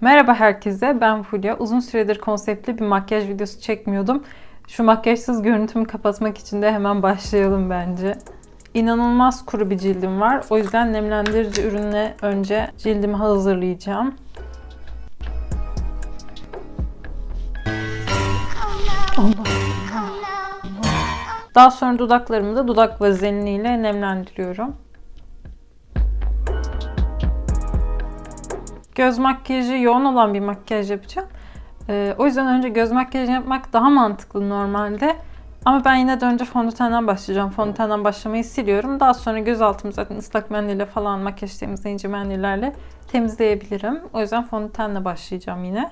Merhaba herkese, ben Fulya. Uzun süredir konseptli bir makyaj videosu çekmiyordum. Şu makyajsız görüntümü kapatmak için de hemen başlayalım bence. İnanılmaz kuru bir cildim var. O yüzden nemlendirici ürünle önce cildimi hazırlayacağım. Daha sonra dudaklarımı da dudak vazeliniyle nemlendiriyorum. Göz makyajı yoğun olan bir makyaj yapacağım. Ee, o yüzden önce göz makyajı yapmak daha mantıklı normalde. Ama ben yine de önce fondötenden başlayacağım. Fondötenden başlamayı siliyorum. Daha sonra göz altımı zaten ıslak mendille falan makyaj temizleyici mendillerle temizleyebilirim. O yüzden fondötenle başlayacağım yine.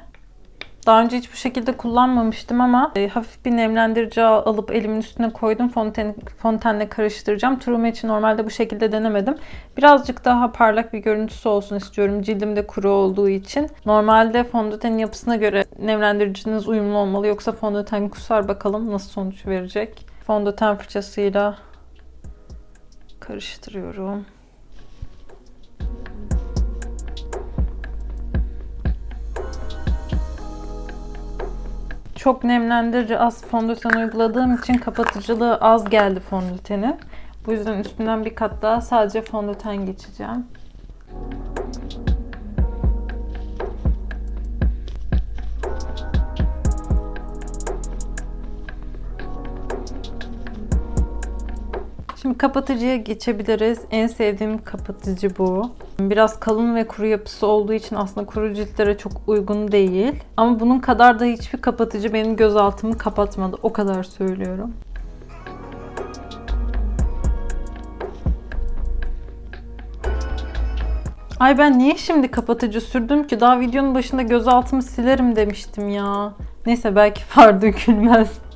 Daha önce hiç bu şekilde kullanmamıştım ama e, hafif bir nemlendirici alıp elimin üstüne koydum. Fonten, fontenle karıştıracağım. True Match'i normalde bu şekilde denemedim. Birazcık daha parlak bir görüntüsü olsun istiyorum. Cildim de kuru olduğu için. Normalde fondötenin yapısına göre nemlendiriciniz uyumlu olmalı. Yoksa fondöten kusar bakalım nasıl sonuç verecek. Fondöten fırçasıyla karıştırıyorum. Çok nemlendirici az fondöten uyguladığım için kapatıcılığı az geldi fondötenin. Bu yüzden üstünden bir kat daha sadece fondöten geçeceğim. Şimdi kapatıcıya geçebiliriz. En sevdiğim kapatıcı bu. Biraz kalın ve kuru yapısı olduğu için aslında kuru ciltlere çok uygun değil. Ama bunun kadar da hiçbir kapatıcı benim göz altımı kapatmadı. O kadar söylüyorum. Ay ben niye şimdi kapatıcı sürdüm ki? Daha videonun başında göz altımı silerim demiştim ya. Neyse belki far dökülmez.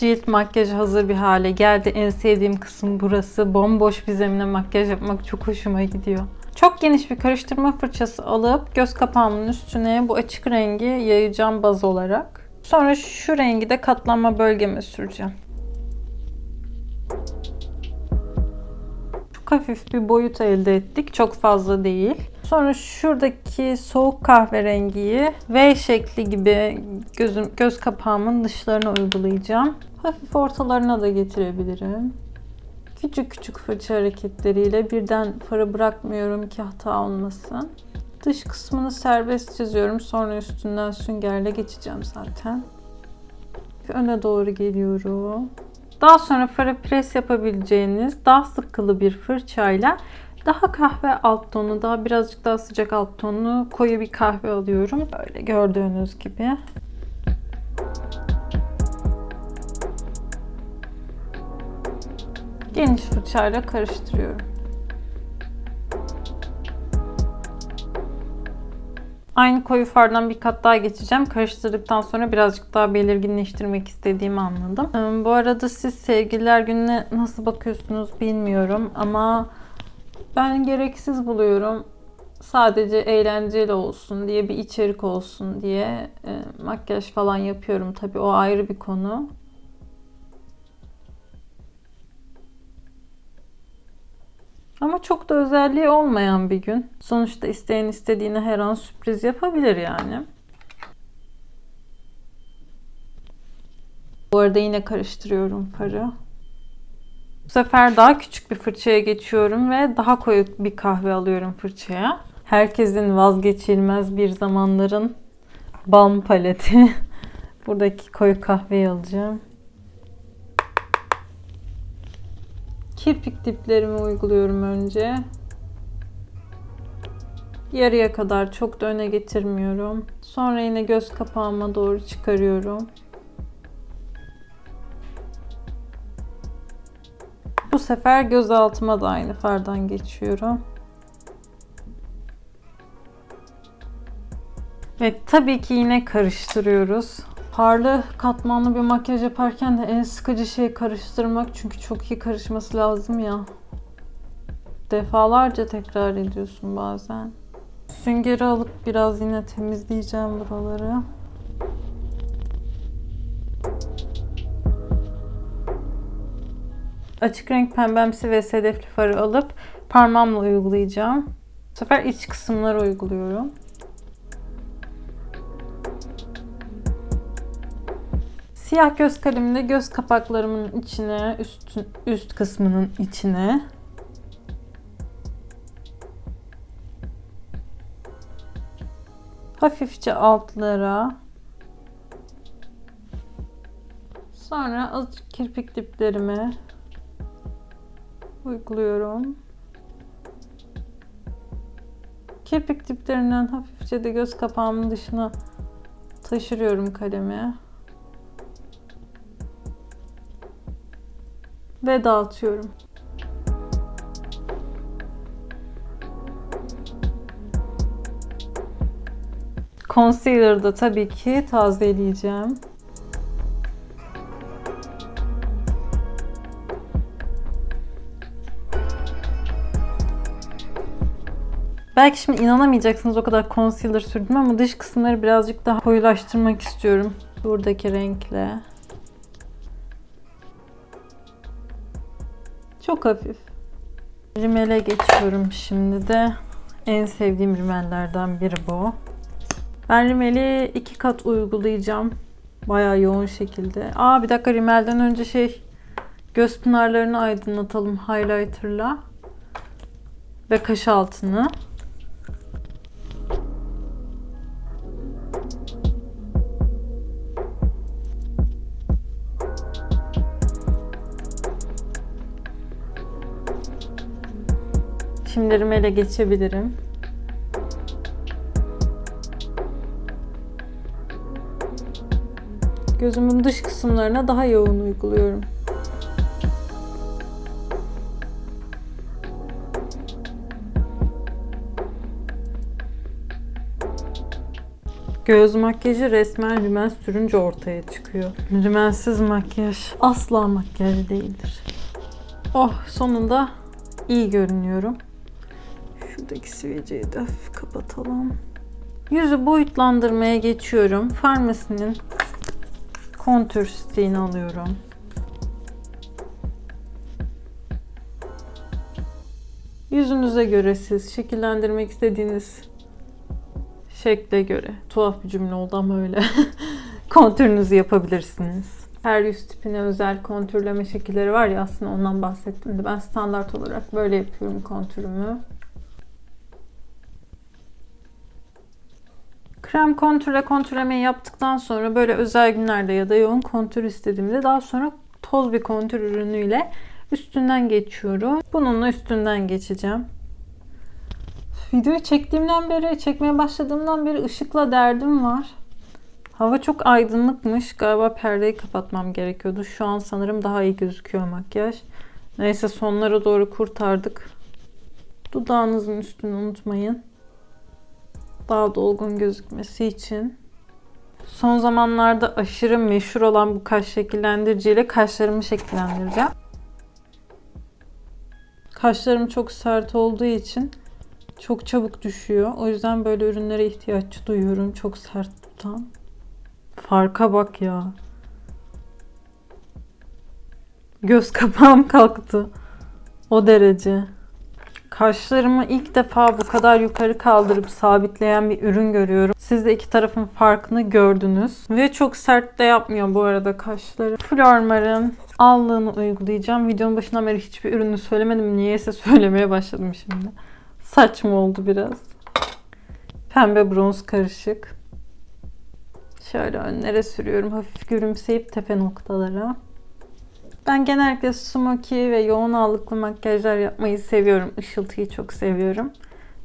Cilt makyajı hazır bir hale geldi. En sevdiğim kısım burası. Bomboş bir zemine makyaj yapmak çok hoşuma gidiyor. Çok geniş bir karıştırma fırçası alıp göz kapağımın üstüne bu açık rengi yayacağım baz olarak. Sonra şu rengi de katlanma bölgeme süreceğim. Çok hafif bir boyut elde ettik. Çok fazla değil. Sonra şuradaki soğuk kahverengiyi V şekli gibi gözüm, göz kapağımın dışlarına uygulayacağım. Hafif ortalarına da getirebilirim. Küçük küçük fırça hareketleriyle birden farı bırakmıyorum ki hata olmasın. Dış kısmını serbest çiziyorum. Sonra üstünden süngerle geçeceğim zaten. Öne doğru geliyorum. Daha sonra farı pres yapabileceğiniz daha sıkılı bir fırçayla daha kahve alt tonu, daha birazcık daha sıcak alt tonu koyu bir kahve alıyorum. Böyle gördüğünüz gibi. Geniş fırçayla karıştırıyorum. Aynı koyu fardan bir kat daha geçeceğim. Karıştırdıktan sonra birazcık daha belirginleştirmek istediğimi anladım. Ee, bu arada siz sevgililer gününe nasıl bakıyorsunuz bilmiyorum ama ben gereksiz buluyorum. Sadece eğlenceli olsun diye bir içerik olsun diye e, makyaj falan yapıyorum. Tabii o ayrı bir konu. Ama çok da özelliği olmayan bir gün. Sonuçta isteyen istediğine her an sürpriz yapabilir yani. Bu arada yine karıştırıyorum farı. Bu sefer daha küçük bir fırçaya geçiyorum ve daha koyu bir kahve alıyorum fırçaya. Herkesin vazgeçilmez bir zamanların balm paleti. Buradaki koyu kahveyi alacağım. Kirpik diplerimi uyguluyorum önce. Yarıya kadar çok da öne getirmiyorum. Sonra yine göz kapağıma doğru çıkarıyorum. Bu sefer göz altıma da aynı fardan geçiyorum. Ve tabii ki yine karıştırıyoruz. Parlı katmanlı bir makyaj yaparken de en sıkıcı şey karıştırmak. Çünkü çok iyi karışması lazım ya. Defalarca tekrar ediyorsun bazen. Süngeri alıp biraz yine temizleyeceğim buraları. açık renk pembemsi ve sedefli farı alıp parmağımla uygulayacağım. Bu sefer iç kısımlara uyguluyorum. Siyah göz kaleminde göz kapaklarımın içine, üst, üst kısmının içine hafifçe altlara sonra azıcık kirpik diplerime uyguluyorum. Kirpik diplerinden hafifçe de göz kapağımın dışına taşırıyorum kalemi. Ve dağıtıyorum. Concealer'da tabii ki tazeleyeceğim. Belki şimdi inanamayacaksınız o kadar concealer sürdüm ama dış kısımları birazcık daha koyulaştırmak istiyorum. Buradaki renkle. Çok hafif. Rimele geçiyorum şimdi de. En sevdiğim rimellerden biri bu. Ben rimeli iki kat uygulayacağım. Bayağı yoğun şekilde. Aa bir dakika rimelden önce şey göz pınarlarını aydınlatalım highlighterla. Ve kaş altını. Şimdi rimele geçebilirim. Gözümün dış kısımlarına daha yoğun uyguluyorum. Göz makyajı resmen rimel sürünce ortaya çıkıyor. Rimelsiz makyaj asla makyaj değildir. Oh sonunda iyi görünüyorum. Şuradaki sivilceyi de kapatalım. Yüzü boyutlandırmaya geçiyorum. Farmasinin kontür stiğini alıyorum. Yüzünüze göre siz şekillendirmek istediğiniz şekle göre tuhaf bir cümle oldu ama öyle kontürünüzü yapabilirsiniz. Her yüz tipine özel kontürleme şekilleri var ya aslında ondan bahsettim de ben standart olarak böyle yapıyorum kontürümü. Krem kontürle kontürlemeyi yaptıktan sonra böyle özel günlerde ya da yoğun kontür istediğimde daha sonra toz bir kontür ürünüyle üstünden geçiyorum. Bununla üstünden geçeceğim. Videoyu çektiğimden beri, çekmeye başladığımdan beri ışıkla derdim var. Hava çok aydınlıkmış. Galiba perdeyi kapatmam gerekiyordu. Şu an sanırım daha iyi gözüküyor makyaj. Neyse sonlara doğru kurtardık. Dudağınızın üstünü unutmayın daha dolgun gözükmesi için. Son zamanlarda aşırı meşhur olan bu kaş şekillendirici ile kaşlarımı şekillendireceğim. Kaşlarım çok sert olduğu için çok çabuk düşüyor. O yüzden böyle ürünlere ihtiyaç duyuyorum. Çok sert tutan. Farka bak ya. Göz kapağım kalktı. O derece. Kaşlarımı ilk defa bu kadar yukarı kaldırıp sabitleyen bir ürün görüyorum. Siz de iki tarafın farkını gördünüz. Ve çok sert de yapmıyor bu arada kaşları. Flormar'ın allığını uygulayacağım. Videonun başından beri hiçbir ürünü söylemedim. Niyeyse söylemeye başladım şimdi. Saçma oldu biraz. Pembe bronz karışık. Şöyle önlere sürüyorum. Hafif gülümseyip tepe noktalara. Ben genellikle smokey ve yoğun ağırlıklı makyajlar yapmayı seviyorum. Işıltıyı çok seviyorum.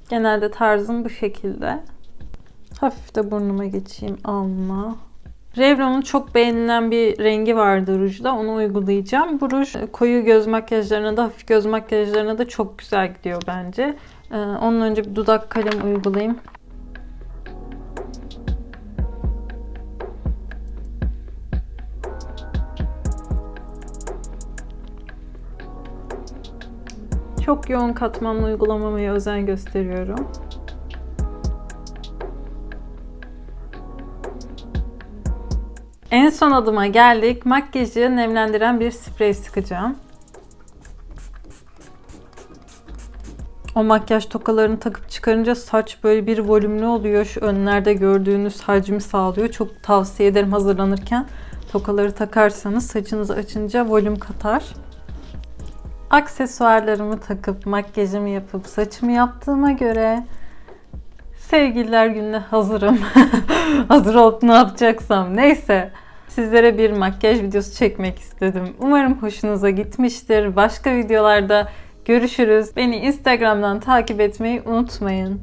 Genelde tarzım bu şekilde. Hafif de burnuma geçeyim alma. Revlon'un çok beğenilen bir rengi vardı rujda. Onu uygulayacağım. Bu ruj koyu göz makyajlarına da hafif göz makyajlarına da çok güzel gidiyor bence. Ee, onun önce bir dudak kalem uygulayayım. Çok yoğun katmanlı uygulamamaya özen gösteriyorum. En son adıma geldik. Makyajı nemlendiren bir sprey sıkacağım. O makyaj tokalarını takıp çıkarınca saç böyle bir volümlü oluyor. Şu önlerde gördüğünüz hacmi sağlıyor. Çok tavsiye ederim hazırlanırken tokaları takarsanız saçınızı açınca volüm katar. Aksesuarlarımı takıp makyajımı yapıp saçımı yaptığıma göre sevgililer gününe hazırım. Hazır olup ne yapacaksam neyse. Sizlere bir makyaj videosu çekmek istedim. Umarım hoşunuza gitmiştir. Başka videolarda görüşürüz. Beni Instagram'dan takip etmeyi unutmayın.